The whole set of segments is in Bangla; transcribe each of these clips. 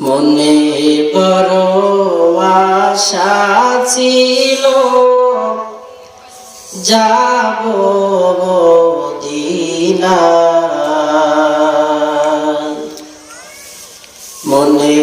মনে বড় আশা ছিল। যাব মদিনা মনে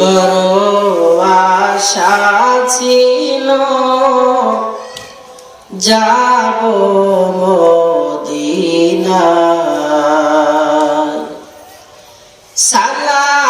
বড় আশা ছিল। যাব মদিনা আমি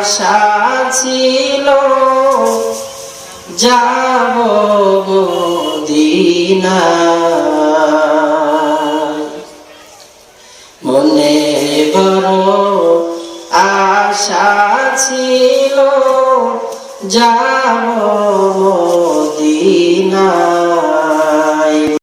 আশা ছিল যাব মদিনা। মনে বড় আশা ছিল যাব মদিনা।